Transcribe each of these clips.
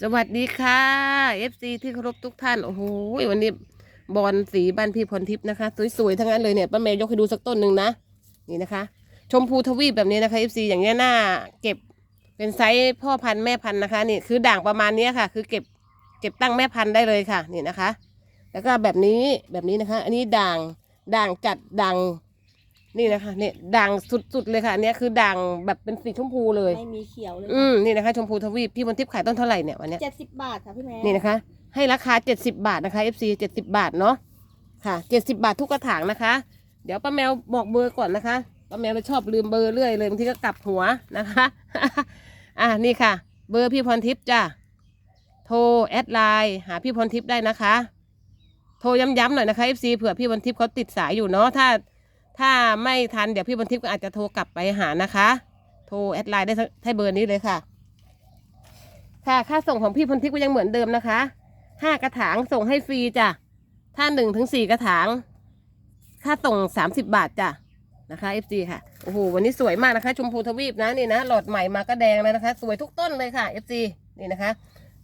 สวัสดีค่ะ FC ที่เคารพทุกท่าน โอ้โหวันนี้บอลสีบ้านพี่พรทิพย์นะคะ สวยๆ ทั้งนั้นเลยเนี่ยป้าแมวยกให้ดูสักต้นหนึ่งนะ นี่นะคะ ชมพูทวีปแบบนี้นะคะ FC อย่างเงี้หน้าเก็บเป็นไซส์พ่อพันธุ์แม่พันธุ์นะคะ นี่คือด่างประมาณนี้ค่ะ คือเก็บเก็บตั้งแม่พันธุ์ได้เลยค่ะ นี่นะคะ แล้วก็แบบนี้แบบนี้นะคะ อันนี้ด่างด่างจัดด่าง นี่นะคะเนี่ยด่างสุดๆเลยค่ะอันเนี้ยคือด่างแบบเป็นสีชมพูเลย ไม่มีเขียวเลยอืมนี่นะคะชมพูทวีปพี่พรทิพย์ขายต้นเท่าไหร่เนี่ยวันเนี้ยเจ็ดสิบบาทค่ะพี่แม่นี่นะคะ ให้ราคา 70 บาทนะคะ FC 70 บาทเนาะค่ะ 70 บาททุกกระถางนะคะ เดี๋ยวป้าแมวบอกเบอร์ก่อนนะคะป้าแมวชอบลืมเบอร์เรื่อยเลยบางทีก็กลับหัวนะคะ อะนี่ค่ะ เบอร์พี่พรทิพย์จ้ะโทรแอดไลน์หาพี่พรทิพย์ได้นะคะ โทรย้ำๆหน่อยนะคะ FC เผื่อพี่พรทิพย์เขาติดสายอยู่เนาะถ้า ถ้าไม่ทันเดี๋ยวพี่พรทิพย์ก็อาจจะโทรกลับไปหานะคะ โทรแอดไลน์ได้ให้เบอร์นี้เลยค่ะ ค่ะค่าส่งของพี่พรทิพย์ก็ยังเหมือนเดิมนะคะห้ากระถางส่งให้ฟรีจ้ะ ถ้าหนึ่งถึงสี่กระถาง ค่าส่งสามสิบบาทจ้ะนะคะ FG ค่ะ โอ้โห วันนี้สวยมากนะคะ ชมพูทวีปนะนี่นะ หลอดใหม่มาก็แดงเลยนะคะ สวยทุกต้นเลยค่ะ FG นี่นะคะ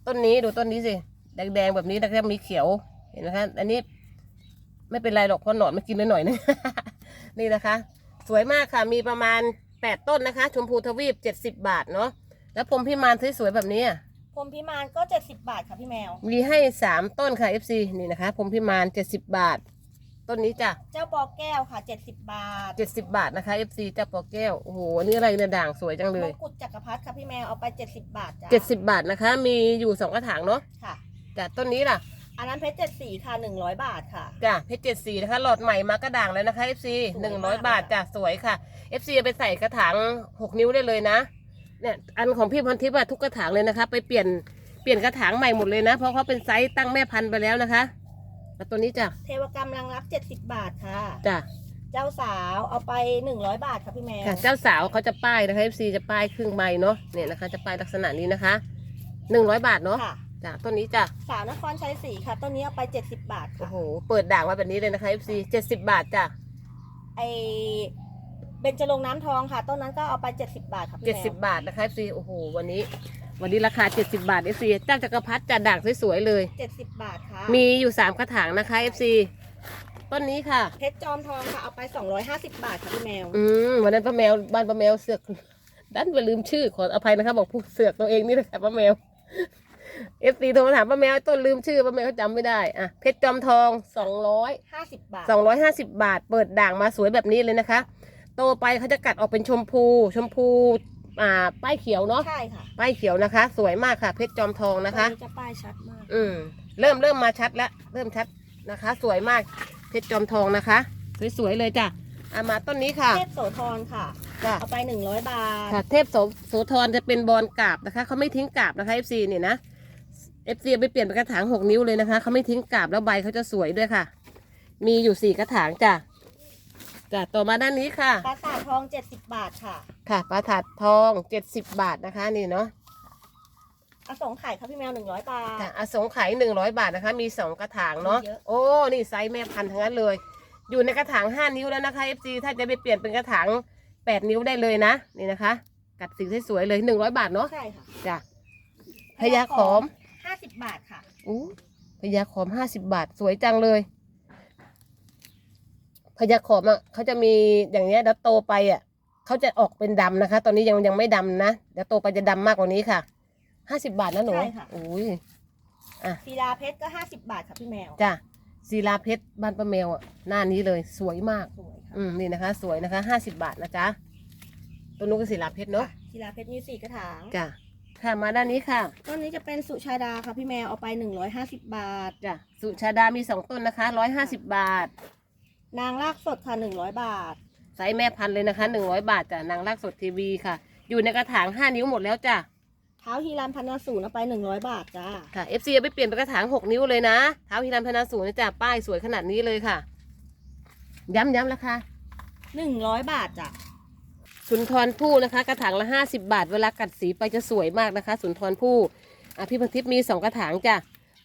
ต้นนี้ดูต้นนี้สิ แดงๆแบบนี้แล้วก็มีเขียว เห็นไหมคะ อันนี้ไม่เป็นไรหรอกเพราะหนอนมากินหน่อยนึง นี่นะคะ สวยมากค่ะ มีประมาณแปดต้นนะคะ ชมพูทวีปเจ็ดสิบบาทเนาะ แล้วพรหมพิมานสวยๆแบบนี้อะพรหมพิมานก็เจ็ดสิบบาทค่ะพี่แมว มีให้สามต้นค่ะ FC นี่นะคะพรหมพิมานเจ็ดสิบบาท ต้นนี้จ้ะเจ้าปอแก้วค่ะเจ็ดสิบบาทเจ็ดสิบบาทนะคะ FC เจ้าปอแก้ว โอ้โห อันนี่อะไรเนี่ยด่างสวยจังเลมยงกุฎจักรพรรดิค่ะพี่แมวเอาไปเจ็ดสิบบาทจ้ะเจ็ดสิบบาทนะคะ มีอยู่สองกระถางเนาะค่ะจ้ะต้นนี้ล่ะ อันนั้นเพชรเจ็ดสีค่ะหนึ่งร้อยบาทค่ะ จ้ะเพชรเจ็ดสีนะคะ หลอดใหม่มาก็ด่างแล้วนะคะ FC สหวยนึ่งมาร้อยกบาทเลยจ้ะสวยค่ะ FC เอาไปใส่กระถางหกนิ้วได้เลยนะ เนี่ยอันของพี่พรทิพย์อะทุกกระถางเลยนะคะ ไปเปลี่ยนเปลี่ยนกระถางใหม่หมดเลยนะ เพราะเขาเป็นไซส์ตั้งแม่พันธุ์ไปแล้วนะคะแล้วตัวนี้จ้ะเทวกรรมรังรักเจ็ดสิบบาทค่ะ จ้ะเจ้าสาวเอาไปหนึ่งร้อยบาทค่ะพี่แมวค่ะเจ้าสาวเขาจะป้ายนะคะ FC จะป้ายครึ่งใบเนาะเนี่ยนะคะ จะป้ายลักษณะนี้นะคะหนึ่งร้อยบาทเนาะค่ะ จ้ะต้นนี้จ้ะสาวนครชัยศรีค่ะต้นนี้เอาไปเจ็ดสิบบาทโอ้ค่ะโห เปิดด่างมาแบบนี้เลยนะคะ FC เจ็ดสิบบาทจ้ะไอเบญจรงค์น้ำทองค่ะต้นนั้นก็เอาไปเจ็ดสิบบาทค่ะพี่เจ็ดแมสิบวบาทนะคะ FC โอ้โห วันนี้ วันนี้ราคาเจ็ดสิบาท FC เจ้าจักรพรรดิจะด่างสวยๆเลยเจ็ดสิบบาทค่ะมีอยู่สามกระถางนะคะ FC ต้นนี้ค่ะ เพชรจอมทองค่ะเอาไป 250 บาทค่ะพี่แมว อืมวันนั้นป้าแมวบ้านป้าแมวเสือกดันไปลืมชื่อขออภัยนะคะบอกผู้เสือกตัวเองนี่แหละค่ะป้าแมว เอฟซีโทรมาถามป้าแมวต้นลืมชื่อป้าแมวเขาจำไม่ได้อะเพชรจอมทองสองร้อย50บาทสองร้อยห้าสิบบาท เปิดด่างมาสวยแบบนี้เลยนะคะ โตไปเขาจะกัดออกเป็นชมพู ชมพูอ่าป้ายเขียวเนาะใช่ค่ะป้ายเขียวนะคะ สวยมากค่ะ เพชรจอมทองนะคะ ตัวจะป้ายชัดมาก อืมเริ่มเริ่มมาชัดแล้วเริ่มชัดนะคะ สวยมากเพชรจอมทองนะคะ สวยๆเลยจ้ะอามาต้นนี้ค่ะเทพโสธรค่ะ จ้ะเอาไป100บาท ค่ะ เทพโสโสธรจะเป็นบอลกราบนะคะเขาไม่ทิ้งกราบนะคะ FC เนี่ยนะ FC เอาไปเปลี่ยนเป็นกระถางหกนิ้วเลยนะคะเขาไม่ทิ้งกราบแล้วใบเขาจะสวยด้วยค่ะ มีอยู่สี่กระถางจ้ะจ้ะต่อมาด้านนี้ค่ะปราสาททอง70บาทค่ะค่ะปลาถาดทองเจ็ดสิบบาทนะคะนี่เนาะอสงไข่ค่ะพี่แมว100บาทจ้ะอสงไขยหนึ่งร้อยบาทนะคะ มีสองกระถางเนาะเยอะโอ้นี่ไซส์แม่พันธุ์ทั้งนั้นเลย อยู่ในกระถางห้านิ้วแล้วนะคะ FC ถ้าจะไปเปลี่ยนเป็นกระถางแปดนิ้วได้เลยนะนี่นะคะ กัดสีสวยๆเลยหนึ่งร้อยบาทเนาะใช่ค่ะจ้ะพญาขอม 50บาทค่ะ อู้พญาขอมห้าสิบบาท สวยจังเลยพญาขอมอะเขาจะมีอย่างเนี้ยแล้วโตไปอะเขาจะออกเป็นดำนะคะ ตอนนี้ยังยังไม่ดำนะเดี๋ยวโตไปจะดำมากกว่านี้ค่ะห้าสิบบาทนะหนูใช่ค่ะ อุ้ยศิลาเพชรก็50บาทค่ะพี่แมว จ้ะศิลาเพชรบ้านป้าแมวอะหน้านี้เลยสวยมาก สวยค่ะอืมนี่นะคะ สวยนะคะห้าสิบบาทนะจ๊ะตัวนู้นก็ศิลาเพชรเนาะศิลาเพชรมีสี่กระถาง จ้ะ ค่ะมาด้านนี้ค่ะต้นนี้จะเป็นสุชาดาค่ะพี่แมวเอาไป 150 บาท จ้ะสุชาดามีสองต้นนะคะร้อยห้าสิบบาท นางรากสดค่ะ 100 บาท ไซส์แม่พันธุ์เลยนะคะหนึ่งร้อยบาทจ้ะนางรากสดทีวีค่ะ อยู่ในกระถางห้านิ้วหมดแล้วจ้ะเท้าฮีรันพันนาศูนย์เอาไป 100 บาทจ้าค่ะ FC เอาไปเปลี่ยนเป็นกระถางหกนิ้วเลยนะเท้าฮิรันพนาสูงนะจ้ะป้ายสวยขนาดนี้เลยค่ะ ย้ำย้ำราคา100 บาทจ้ะ สุนทรภู่นะคะ กระถางละห้าสิบาท เวลากัดสีไปจะสวยมากนะคะ สุนทรภู่อะพี่พัทิพย์มีสองกระถางจ้ะ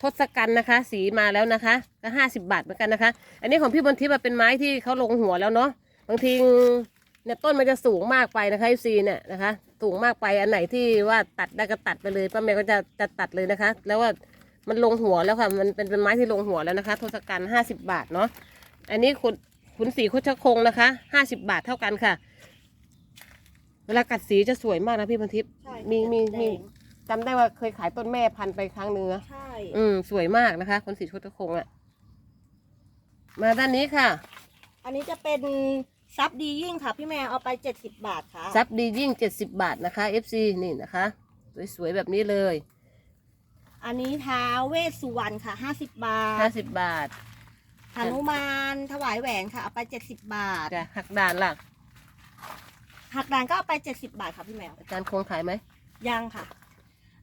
ทศกัณฐ์นะคะ สีมาแล้วนะคะก็ห้าสิบาทเหมือนกันนะคะ อันนี้ของพี่พันทิพย์เป็นไม้ที่เขาลงหัวแล้วเนาะบางทีเนี่ยต้นมันจะสูงมากไปนะคะซีเนี่ยนะคะ สูงมากไปอันไหนที่ว่าตัดได้ก็ตัดไปเลยป้าแมวก็จะจะตัดเลยนะคะ แล้วว่ามันลงหัวแล้วค่ะมันเป็นเป็นไม้ที่ลงหัวแล้วนะคะทศกัณฐ์ห้าสิบบาทเนาะอันนี้ขุนขุนสีโคชคงนะคะห้าสิบบาทเท่ากันค่ะ เวลากัดสีจะสวยมากนะพี่พันทิพย์ใช่มีมีแดงมีจำได้ว่าเคยขายต้นแม่พันธุ์ไปครั้งหนึ่งนะใช่อืมสวยมากนะคะขุนสีโคชคงอะมาด้านนี้ค่ะ อันนี้จะเป็นซับดียิ่งค่ะ พี่แมวเอาไปเจ็ดสิบบาทค่ะซับดียิ่ง70บาทนะคะ FC นี่นะคะ สวยๆแบบนี้เลย อันนี้ท้าวเวสสุวรรณค่ะห้าสิบบาท50บาทหนุมานถวายแหวนค่ะเอาไปเจ็ดสิบบาทจะหักด่านล่ะ หักด่านก็เอาไปเจ็ดสิบบาทค่ะพี่แมวอาจารย์คงขายไหมยังค่ะ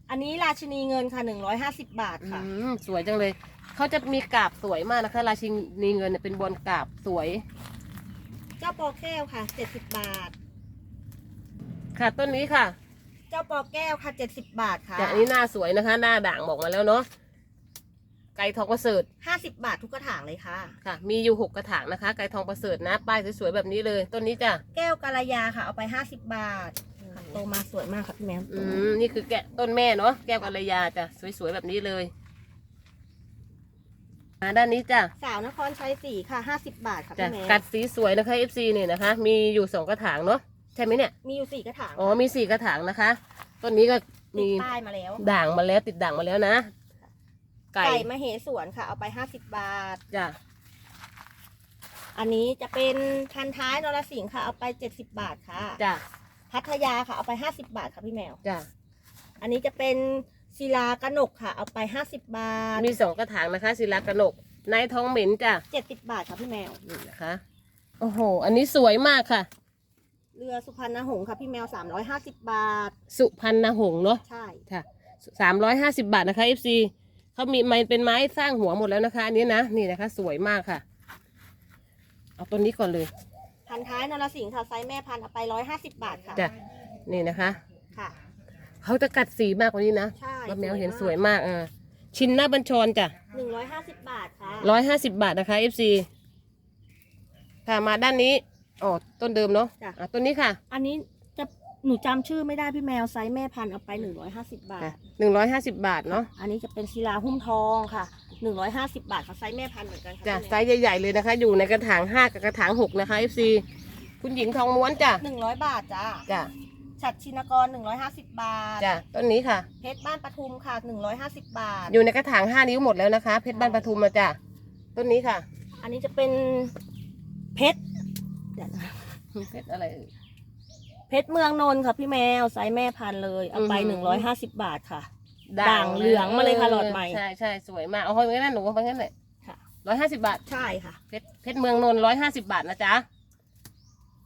อันนี้ราชินีเงินค่ะหนึ่งร้อยห้าสิบบาทอืค่ะมสวยจังเลย เขาจะมีกาบสวยมากนะคะ ราชินีเงินเนี่ยเป็นบอลกาบสวย เจ้าปอแก้วค่ะเจ็ดสิบบาท ค่ะ ต้นนี้ค่ะ เจ้าปอแก้วค่ะเจ็ดสิบบาทค่ะ จากนี้หน้าสวยนะคะ หน้าด่างบอกมาแล้วเนาะ ไก่ทองประเสริฐห้าสิบบาททุกกระถางเลยค่ะ ค่ะ มีอยู่หกกระถางนะคะ ไก่ทองประเสริฐนะ ป้ายสวยๆแบบนี้เลย ต้นนี้จ้ะ แก้วกาลยาค่ะ เอาไปห้าสิบบาทค่ะโตมาสวยมากค่ะพี่แมวอืม นี่คือแกะต้นแม่เนาะ แก้วกัลยาจ้ะ สวยๆแบบนี้เลย มาด้านนี้จ้ะ สาวนครชัยศรีค่ะห้าสิบบาทค่ะจ้ะ พี่แมวกัดสีสวยนะคะ FC เนี่ยนะคะ มีอยู่สองกระถางเนาะ ใช่ไหมเนี่ย มีอยู่สี่กระถางอ๋อ มีสี่กระถางนะคะ ต้นนี้ก็ติมีดป้ายมาแล้ว ด่างมาแล้วติดด่างมาแล้วนะ ไก่ไก่มเหสวนค่ะ เอาไปห้าสิบบาท จ้ะอันนี้จะเป็นพันท้ายนรสิงห์ค่ะ เอาไปเจ็ดสิบบาทค่ะ จ้ะพัทยาค่ะ เอาไปห้าสิบบาทค่ะพี่แมว จ้ะอันนี้จะเป็นศิลากนกค่ะ เอาไปห้าสิบบาทมีสองกระถางนะคะศิลากระหนกนายทองเหม็นจ้ะเจ็ดสิบบาทค่ะพี่แมว นี่นะคะโอ้โห อันนี้สวยมากค่ะ เรือสุพรรณหงส์ค่ะพี่แมวสามร้อยห้าสิบบาท สุพรรณหงส์เนาะใช่ ค่ะสามร้อยห้าสิบาทนะคะ FC เขามีมันเป็นไม้สร้างหัวหมดแล้วนะคะอันนี้นะนี่นะคะ สวยมากค่ะ เอาต้นนี้ก่อนเลย พันท้ายนรสิงห์ค่ะไซส์แม่พันธุ์เอาไปร้อยห้าสิบบาทค่ะจ้ะนี่นะคะค่ะ เขาจะกัดสีมากกว่านี้นะใช่ป้าแมวเห็นสวยมากอ่าชินหน้าบัญชรจ้ะหนึ่งร้อยห้าสิบบาทค่ะร้อยห้าสิบบาทนะคะ FC ค่ะมาด้านนี้อ๋อต้นเดิมเนาะจ้ะ อะต้นนี้ค่ะ อันนี้จะ หนูจำชื่อไม่ได้พี่แมวไซส์แม่พันธุ์เอาไปหนึ่งร้อยห้าสิบบาท หนึ่งร้อยห้าสิบบาทเนาะอันนี้จะเป็นศิลาหุ้มทองค่ะหนึ่งร้อยห้าสิบบาทค่ะไซส์แม่พันธุ์เหมือนกันค่ะจ้ะไซส์ใหญ่ๆเลยนะคะ อยู่ในกระถางห้ากับกระถางหกนะคะ FC คุณหญิงทองม้วนจ้ะหนึ่งร้อยบาทจ้าจ้ะฉัดชินกรหนึ่งร้อยห้าสิบบาท จ้ะต้นนี้ค่ะ เพชรบ้านปทุมค่ะหนึ่งร้อยห้าสิบบาท อยู่ในกระถางห้านิ้วหมดแล้วนะคะ เพชรบ้านปทุมมาจ้ะต้นนี้ค่ะ อันนี้จะเป็นเพชรเดี๋ยวนะเพชรอะไรเอ่ย เพชรเมืองนนท์ค่ะพี่แมวไซส์แม่พันธุ์เลยเอาไปอือหืหนึ่งร้อยห้าสิบบาทค่ะด่ด่างเหลืองมาเลยค่ะหลอดใหม่ใช่ใช่สวยมากเอาไปงั้นนะหนูเอาไปงั้นเลยค่ะ ร้อยห้าสิบบาทใช่ค่ะ เพชรเพชรเมืองนนร้อยห้าสิบบาทนะจ๊ะ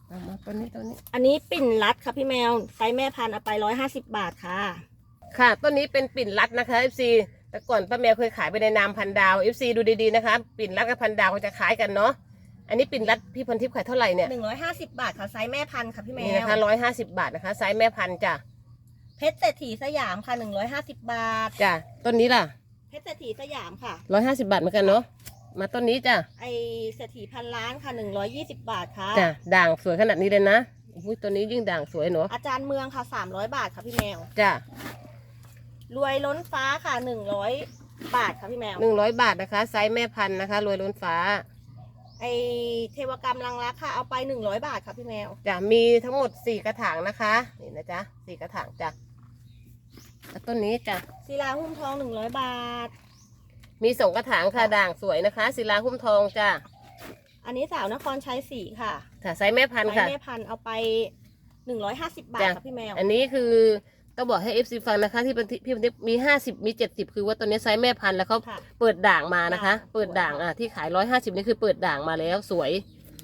เอามาตัวนี้ตัวนี้ อันนี้ปิ่นรัดค่ะพี่แมวไซส์แม่พันธุ์เอาไปร้อยห้าสิบบาทค่ะ ค่ะต้นนี้เป็นปิ่นรัดนะคะ FC แต่ก่อนป้าแมวเคยขายไปในนามพันดาว FC ดูดีๆนะคะ ปิ่นรัดกับพันดาวเขาจะขายกันเนาะ อันนี้ปิ่นรัดพี่พันทิพย์ขายเท่าไหร่เนี่ยหนึ่งร้อยห้าสิบบาทค่ะไซส์แม่พันธุ์ค่ะพี่แมนี่วนะคะร้อยห้าสิบบาทนะคะไซส์แม่พันธุ์จ้ะเพชรเศรษฐีสยามค่ะหนึ่งร้อยห้าสิบบาท จ้ะต้นนี้ล่ะเพชรเศรษฐีสยามค่ะ ร้อยห้าสิบบาทเหมือนกันเนาะมาต้นนี้จ้ะไอเศรษฐีพันล้านค่ะหนึ่งร้อยยี่สิบบาทค่ะ จ้ะด่างสวยขนาดนี้เลยนะอุ้ยตัวนี้ยิ่งด่างสวยเนาะอาจารย์เมืองค่ะสามร้อยบาทค่ะพี่แมว จ้ะรวยล้นฟ้าค่ะหนึ่งร้อยบาทค่ะพี่แมว หนึ่งร้อยบาทนะคะไซส์แม่พันธุ์นะคะรวยล้นฟ้า ไอเทวกรรมลังรักค่ะ เอาไปหนึ่งร้อยบาทค่ะพี่แมว จะมีทั้งหมดสี่กระถางนะคะนี่นะจ๊ะสี่กระถางจ้ะแล้วต้นนี้จ้ะศิลาหุ้มทองหนึ่งร้อยบาท มีสองกระถางค่ะด่างสวยนะคะศิลาหุ้มทองจ้ะอันนี้สาวนครชัยศรีค่ะค่ะไซส์แม่พันธุ์ไซค่ะ ส์แม่พันธุ์เอาไปหนึ่งร้อยห้าสิบบาทจ้ะ ค่ะพี่แมว อันนี้คือ ต้องบอกให้เอฟซีฟังนะคะ ที่เป็นที่พี่เป็นมีห้าสิบมีเจ็ดสิบคือว่าตัวนี้ไซส์แม่พันธุ์แล้วเขาค่ะ เปิดด่างมานะคะด่างเปิดด่างอะที่ขายร้อยห้าสิบนี่คือเปิดด่างมาแล้วสวย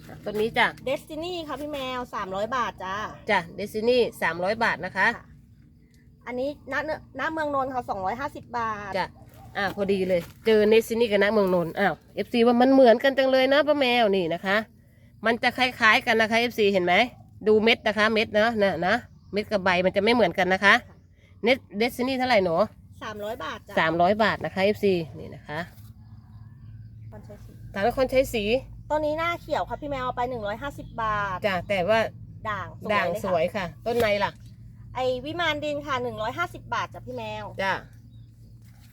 อะต้นนี้จ้ะเดสตินีค่ะพี่แมวสามร้อยบาทจ้า จ้ะเดซินี่สามร้อยบาทนะคะค่ะ อันนี้ณเนณเมืองนนท์ค่ะสองร้อยห้าสิบบาท จ้ะอ่าพอดีเลย เจอเนซินี่กับนะเมืองนนท์อ้าวเอฟซีว่ามันเหมือนกันจังเลยนะป้าแมวนี่นะคะ มันจะคล้ายๆกันนะคะเอฟซีเห็นไหมดูเม็ดนะคะเม็ดนะนะนะ เม็ดกับใบมันจะไม่เหมือนกันนะคะ เนสเดซินี่เท่าไหร่หนูสามร้อยบาทจ้าสามร้อยบาทนะคะเอฟซีนี่นะคะนครชัยศรีทางนครใช้สีตัวนี้หน้าเขียวค่ะพี่แมวเอาไปหนึ่งร้อยห้าสิบบาท จ้ะแต่ว่าด่างด่างเลสค่ะวยค่ะ ต้นในล่ะ ไอวิมานดินค่ะหนึ่งร้อยห้าสิบบาทจ้ะพี่แมวจ้า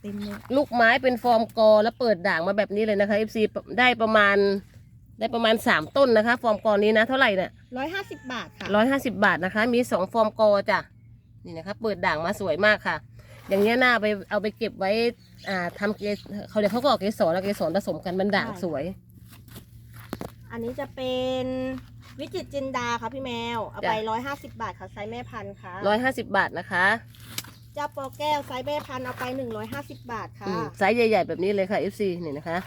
เต็มเลย ลูกไม้เป็นฟอร์มกอแล้วเปิดด่างมาแบบนี้เลยนะคะ FC ได้ประมาณ ได้ประมาณสามต้นนะคะ ฟอร์มกอนี้นะ เท่าไหร่เนี่ยร้อยห้าสิบบาทค่ะร้อยห้าสิบาทนะคะ มีสองฟอร์มกอจ้ะนี่นะคะเปิดด่างมาสวยมากค่ะ อย่างเงี้ยน่าไปเอาไปเก็บไว้อ่าทำเกสเขาเรียกเขาก็ออกเกสรแล้วเกสรผสมกันมันด่างสวย อันนี้จะเป็นวิจิตรจินดาค่ะพี่แมว เอาไปจ้ะร้อยห้าสิบบาทค่ะไซส์แม่พันธุ์ค่ะร้อยห้าสิบาทนะคะเจ้าปอแก้วไซส์แม่พันธุ์เอาไปหนึ่งร้อยห้าสิบบาทค่ะ อืมไซส์ใหญ่ ๆ แบบนี้เลยค่ะ FC นี่นะคะ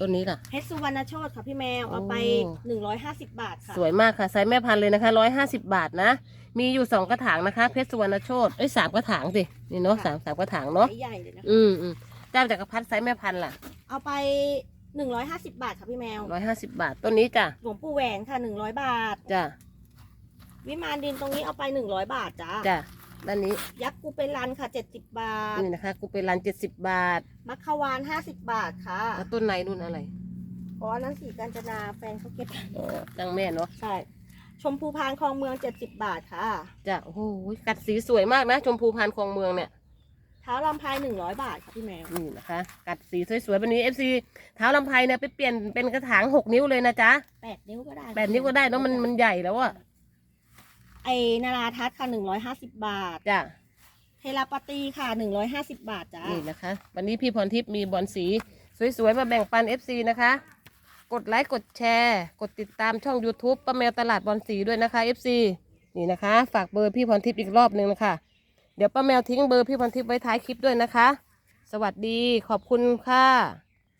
ต้นนี้ล่ะ เพชรสุวรรณโชตค่ะพี่แมวเอาไปโอ้หนึ่งร้อยห้าสิบบาทค่ะสวยมากค่ะไซส์แม่พันธุ์เลยนะคะร้อยห้าสิบาทนะ มีอยู่สองกระถางนะคะ เพชรสุวรรณโชตเอ้ยสามกระถางสินี่เนาะสามสามกระถางเนาะไซส์ใหญ่เลยนะคะอืมอืมเจ้าจักรพรรดิไซส์แม่พันธุ์ล่ะเอาไปหนึ่งร้อยห้าสิบบาทค่ะพี่แมวร้อยห้าสิบาทต้นนี้จ้ะหลวงปู่แหวนค่ะหนึ่งร้อยบาท จ้ะวิมานดินตรงนี้เอาไปหนึ่งร้อยบาทจ้าจ้ะ ด้านนี้ยักษ์กูเป็นรันค่ะเจ็ดสิบบาท นี่นะคะกูเป็นรันเจ็ดสิบบาทมัคควานห้าสิบบาทค่ะแล้วต้นในรุ่นอะไรอ๋ออันนั้นสีกาญจนาแฟนเขาเก็บอ๋อจังแม่เนาะใช่ชมพูพานคลองเมืองเจ็ดสิบบาทค่ะจ้ะโอ้โหกัดสีสวยมากนะ ชมพูพานคลองเมืองเนี่ยเท้าลำพายหนึ่งร้อยบาทค่ะพี่แมวนี่นะคะ กัดสีสวยๆแบบนี้ FC เท้าลำไพเนี่ยไปเปลี่ยนเป็นกระถางหกนิ้วเลยนะจ๊ะแปดนิ้วก็ได้แปดนิ้วก็ได้เนาะมันมันใหญ่แล้วอะ ไอนาราทัศน์ค่ะหนึ่งร้อยห้าสิบบาท จ้ะ เทราปาตีค่ะหนึ่งร้อยห้าสิบบาทจ้านี่นะคะ วันนี้พี่พรทิพย์มีบอลสี สวยๆ มาแบ่งปัน FC นะคะ กดไลค์ กดแชร์ กดติดตามช่อง YouTube ป้าแมวตลาดบอลสีด้วยนะคะ FC นี่นะคะ ฝากเบอร์พี่พรทิพย์อีกรอบหนึ่งนะคะ เดี๋ยวป้าแมวทิ้งเบอร์พี่พรทิพย์ไว้ท้ายคลิปด้วยนะคะ สวัสดีขอบคุณค่ะ